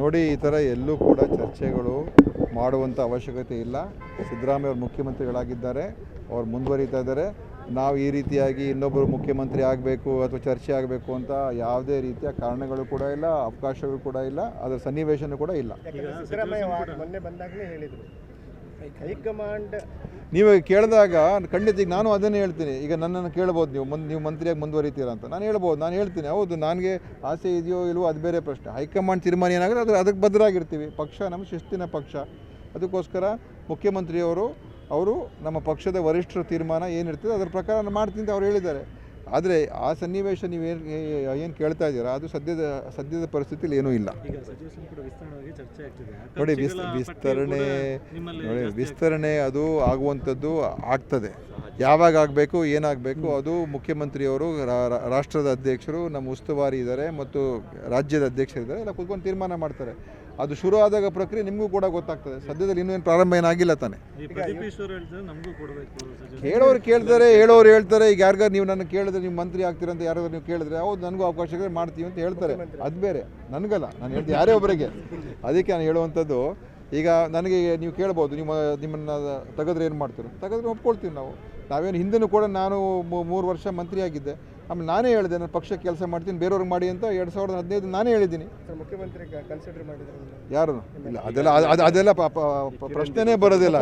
ನೋಡಿ, ಈ ಥರ ಎಲ್ಲೂ ಕೂಡ ಚರ್ಚೆಗಳು ಮಾಡುವಂಥ ಅವಶ್ಯಕತೆ ಇಲ್ಲ. ಸಿದ್ದರಾಮಯ್ಯ ಅವರು ಮುಖ್ಯಮಂತ್ರಿಗಳಾಗಿದ್ದಾರೆ, ಅವ್ರು ಮುಂದುವರಿತಾ ಇದ್ದಾರೆ. ನಾವು ಈ ರೀತಿಯಾಗಿ ಇನ್ನೊಬ್ಬರು ಮುಖ್ಯಮಂತ್ರಿ ಆಗಬೇಕು ಅಥವಾ ಚರ್ಚೆ ಆಗಬೇಕು ಅಂತ ಯಾವುದೇ ರೀತಿಯ ಕಾರಣಗಳು ಕೂಡ ಇಲ್ಲ, ಅವಕಾಶಗಳು ಕೂಡ ಇಲ್ಲ, ಅದರ ಸನ್ನಿವೇಶನೂ ಕೂಡ ಇಲ್ಲ. ಹೈಕಮಾಂಡ್ ನೀವು ಕೇಳಿದಾಗ ಖಂಡಿತ ಈಗ ನಾನು ಅದನ್ನೇ ಹೇಳ್ತೀನಿ. ಈಗ ನನ್ನನ್ನು ಕೇಳ್ಬೋದು ನೀವು ಮುಂದೆ ನೀವು ಮಂತ್ರಿಯಾಗಿ ಮುಂದುವರಿತೀರ ಅಂತ. ನಾನು ಹೇಳ್ಬೋದು, ನಾನು ಹೇಳ್ತೀನಿ. ಹೌದು, ನನಗೆ ಆಸೆ ಇದೆಯೋ ಇಲ್ವೋ ಅದು ಬೇರೆ ಪ್ರಶ್ನೆ. ಹೈಕಮಾಂಡ್ ತೀರ್ಮಾನ ಏನಾಗುತ್ತೆ? ಅದು ಅದಕ್ಕೆ ಬದ್ಧರಾಗಿರ್ತೀವಿ ಪಕ್ಷ ನಮ್ಮ ಶಿಸ್ತಿನ ಪಕ್ಷ. ಅದಕ್ಕೋಸ್ಕರ ಮುಖ್ಯಮಂತ್ರಿಯವರು, ಅವರು ನಮ್ಮ ಪಕ್ಷದ ವರಿಷ್ಠರ ತೀರ್ಮಾನ ಏನಿರ್ತದೆ ಅದರ ಪ್ರಕಾರ ಮಾಡ್ತೀನಿ ಅಂತ ಅವ್ರು ಹೇಳಿದ್ದಾರೆ. ಆದರೆ ಆ ಸನ್ನಿವೇಶ ನೀವೇನು ಏನು ಕೇಳ್ತಾ ಇದ್ದೀರಾ? ಅದು ಸದ್ಯದ ಸದ್ಯದ ಪರಿಸ್ಥಿತಿಯಲ್ಲಿ ಏನೂ ಇಲ್ಲ. ನೋಡಿ ವಿಸ್ತರಣೆ ನೋಡಿ ವಿಸ್ತರಣೆ ಅದು ಆಗುವಂಥದ್ದು ಆಗ್ತದೆ. ಯಾವಾಗ ಆಗಬೇಕು ಏನಾಗಬೇಕು ಅದು ಮುಖ್ಯಮಂತ್ರಿಯವರು ರಾಷ್ಟ್ರದ ಅಧ್ಯಕ್ಷರು ನಮ್ಮ ಉಸ್ತುವಾರಿ ಇದ್ದಾರೆ ಮತ್ತು ರಾಜ್ಯದ ಅಧ್ಯಕ್ಷರಿದ್ದಾರೆ ಎಲ್ಲ ಕೂತ್ಕೊಂಡು ತೀರ್ಮಾನ ಮಾಡ್ತಾರೆ. ಅದು ಶುರು ಆದಾಗ ಪ್ರಕ್ರಿಯೆ ನಿಮಗೂ ಕೂಡ ಗೊತ್ತಾಗ್ತದೆ. ಸದ್ಯದಲ್ಲಿ ಇನ್ನೂ ಏನು ಪ್ರಾರಂಭ ಏನಾಗಿಲ್ಲ ತಾನೆ. ಕೇಳೋರು ಕೇಳ್ತಾರೆ ಹೇಳೋರು ಹೇಳ್ತಾರೆ ಈಗ ಯಾರಿಗಾರು ನೀವು ನನ್ನ ಕೇಳಿದ್ರೆ ನೀವು ಮಂತ್ರಿ ಆಗ್ತೀರ ಅಂತ ಯಾರಾದ್ರೂ ನೀವು ಕೇಳಿದ್ರೆ ಹೌದು ನನಗೂ ಅವಕಾಶ ಇದೆ ಮಾಡ್ತೀವಿ ಅಂತ ಹೇಳ್ತಾರೆ. ಅದು ಬೇರೆ ನನಗಲ್ಲ ನಾನು ಹೇಳ್ತೀನಿ ಯಾರೇ ಒಬ್ಬರಿಗೆ ಅದಕ್ಕೆ ನಾನು ಹೇಳುವಂಥದ್ದು ಈಗ ನನಗೆ ನೀವು ಕೇಳ್ಬೋದು ನಿಮ್ಮ ನಿಮ್ಮನ್ನು ತೆಗೆದ್ರೆ ಏನು ಮಾಡ್ತೀರೋ? ತೆಗೆದ್ರೆ ಒಪ್ಕೊಳ್ತೀವಿ ನಾವು. ನಾವೇನು ಹಿಂದೆನೂ ಕೂಡ ನಾನು ಮೂರು ವರ್ಷ ಮಂತ್ರಿ ಆಗಿದ್ದೆ ಆಮೇಲೆ ನಾನೇ ಹೇಳಿದೆ ನಾನು ಪಕ್ಷಕ್ಕೆ ಕೆಲಸ ಮಾಡ್ತೀನಿ ಬೇರೆಯವ್ರಿಗೆ ಮಾಡಿ ಅಂತ ಎರಡು ಸಾವಿರದ ಹದಿನೈದು ನಾನೇ ಹೇಳಿದ್ದೀನಿ. ಮುಖ್ಯಮಂತ್ರಿ ಕನ್ಸಿಡರ್ ಮಾಡಿದ್ರು ಯಾರು? ಇಲ್ಲ ಅದೆಲ್ಲ ಅದೆಲ್ಲ ಪ್ರಶ್ನೆನೇ ಬರೋದಿಲ್ಲ.